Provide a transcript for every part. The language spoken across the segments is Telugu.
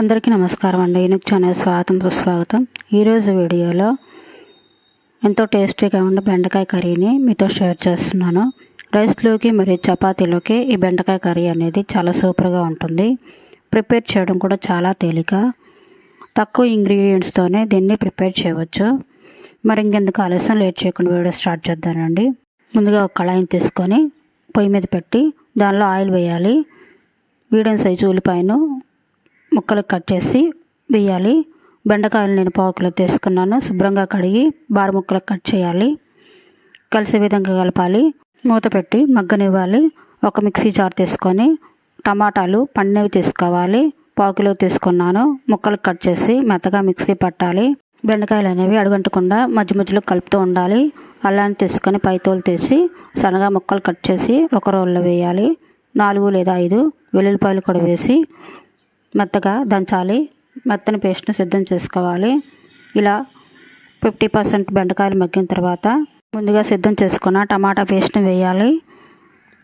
అందరికీ నమస్కారం అండి. యూనిక్ ఛానల్ స్వాగతం సుస్వాగతం. ఈరోజు వీడియోలో ఎంతో టేస్టీగా ఉన్న బెండకాయ కర్రీని మీతో షేర్ చేస్తున్నాను. రైస్లోకి మరియు చపాతీలోకి ఈ బెండకాయ కర్రీ అనేది చాలా సూపర్గా ఉంటుంది. ప్రిపేర్ చేయడం కూడా చాలా తేలిక. తక్కువ ఇంగ్రీడియంట్స్తోనే దీన్ని ప్రిపేర్ చేయవచ్చు. మరి ఇంకెందుకు ఆలస్యం లేట్ చేయకుండా వీడియో స్టార్ట్ చేద్దానండి. ముందుగా ఒక కళాయిని తీసుకొని పొయ్యి మీద పెట్టి దానిలో ఆయిల్ వేయాలి. మీడియం సైజు ఉల్లిపాయను ముక్కలు కట్ చేసి వేయాలి. బెండకాయలు నేను పావు కిలో తీసుకున్నాను. శుభ్రంగా కడిగి బారు ముక్కలు కట్ చేయాలి. కలిసే విధంగా కలపాలి. మూత పెట్టి మగ్గనివ్వాలి. ఒక మిక్సీ జార్ తీసుకొని టమాటాలు పండినవి తీసుకోవాలి. పావు కిలో తీసుకున్నాను. ముక్కలు కట్ చేసి మెత్తగా మిక్సీ పట్టాలి. బెండకాయలు అనేవి అడుగంటకుండా మధ్య మధ్యలో కలుపుతూ ఉండాలి. అల్లాన్ని తీసుకొని పైతోలు తీసి సన్నగా ముక్కలు కట్ చేసి ఒక రోల్లో వేయాలి. నాలుగు లేదా ఐదు వెల్లుల్లిపాయలు కూడా వేసి మెత్తగా దంచాలి. మెత్తని పేస్ట్ని సిద్ధం చేసుకోవాలి. ఇలా ఫిఫ్టీ పర్సెంట్ బెండకాయలు మగ్గిన తర్వాత ముందుగా సిద్ధం చేసుకున్న టమాటా పేస్ట్ని వేయాలి.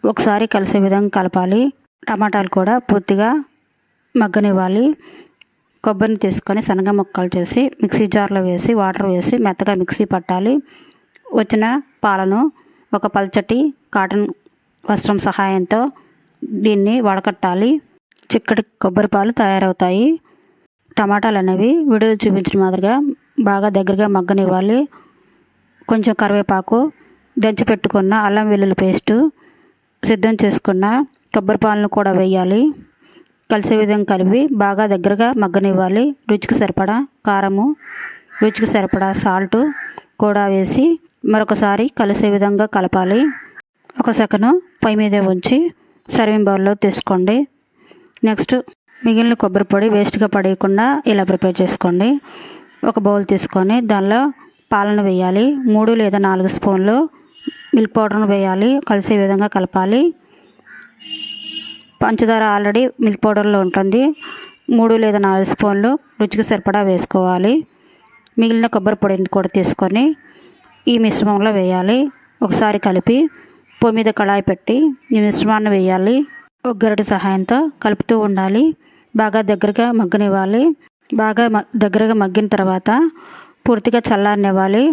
ఒకసారి కలిసే విధంగా కలపాలి. టమాటాలు కూడా పూర్తిగా మగ్గనివ్వాలి. కొబ్బరిని తీసుకొని శనగ ముక్కలు చేసి మిక్సీ జార్లో వేసి వాటర్ వేసి మెత్తగా మిక్సీ పట్టాలి. వచ్చిన పాలను ఒక పల్చటి కాటన్ వస్త్రం సహాయంతో దీన్ని వడకట్టాలి. చిక్కటి కొబ్బరి పాలు తయారవుతాయి. టమాటాలు అనేవి వీడియోలో చూపించిన మాదిరిగా బాగా దగ్గరగా మగ్గనివ్వాలి. కొంచెం కరివేపాకు దంచి పెట్టుకున్న అల్లం వెల్లుల్లి పేస్టు సిద్ధం చేసుకున్న కొబ్బరి పాలను కూడా వేయాలి. కలిసే విధంగా కలిపి బాగా దగ్గరగా మగ్గనివ్వాలి. రుచికి సరిపడా కారము రుచికి సరిపడా సాల్ట్ కూడా వేసి మరొకసారి కలిసే విధంగా కలపాలి. ఒక సెకను పై మీద ఉంచి సర్వింగ్ బౌల్లో తీసుకోండి. నెక్స్ట్ మిగిలిన కొబ్బరి పొడి వేస్ట్గా పడేయకుండా ఇలా ప్రిపేర్ చేసుకోండి. ఒక బౌల్ తీసుకొని దానిలో పాలను వేయాలి. మూడు లేదా నాలుగు స్పూన్లు మిల్క్ పౌడర్ను వేయాలి. కలిసే విధంగా కలపాలి. పంచదార ఆల్రెడీ మిల్క్ పౌడర్లో ఉంటుంది. మూడు లేదా నాలుగు స్పూన్లు రుచికి సరిపడా వేసుకోవాలి. మిగిలిన కొబ్బరి పొడిని కూడా తీసుకొని ఈ మిశ్రమంలో వేయాలి. ఒకసారి కలిపి పొయ్యి మీద కళాయి పెట్టి ఈ మిశ్రమాన్ని వేయాలి. ఒక గరిటె సహాయంతో కలుపుతూ ఉండాలి. బాగా దగ్గరగా మగ్గనివ్వాలి. బాగా దగ్గరగా మగ్గిన తర్వాత పూర్తిగా చల్లారనివ్వాలి.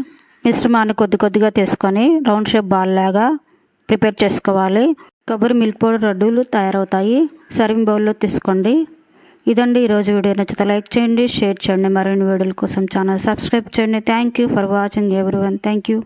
మిశ్రమాన్ని కొద్ది కొద్దిగా తీసుకొని రౌండ్ షేప్ బాల్ లాగా ప్రిపేర్ చేసుకోవాలి. కొబ్బరి మిల్క్ పౌడర్ లడ్డూలు తయారవుతాయి. సర్వింగ్ బౌల్లో తీసుకోండి. ఇదండి ఈరోజు వీడియో. నచ్చితే లైక్ చేయండి షేర్ చేయండి. మరిన్ని వీడియోల కోసం ఛానల్ సబ్స్క్రైబ్ చేయండి. Thank you for watching everyone thank you.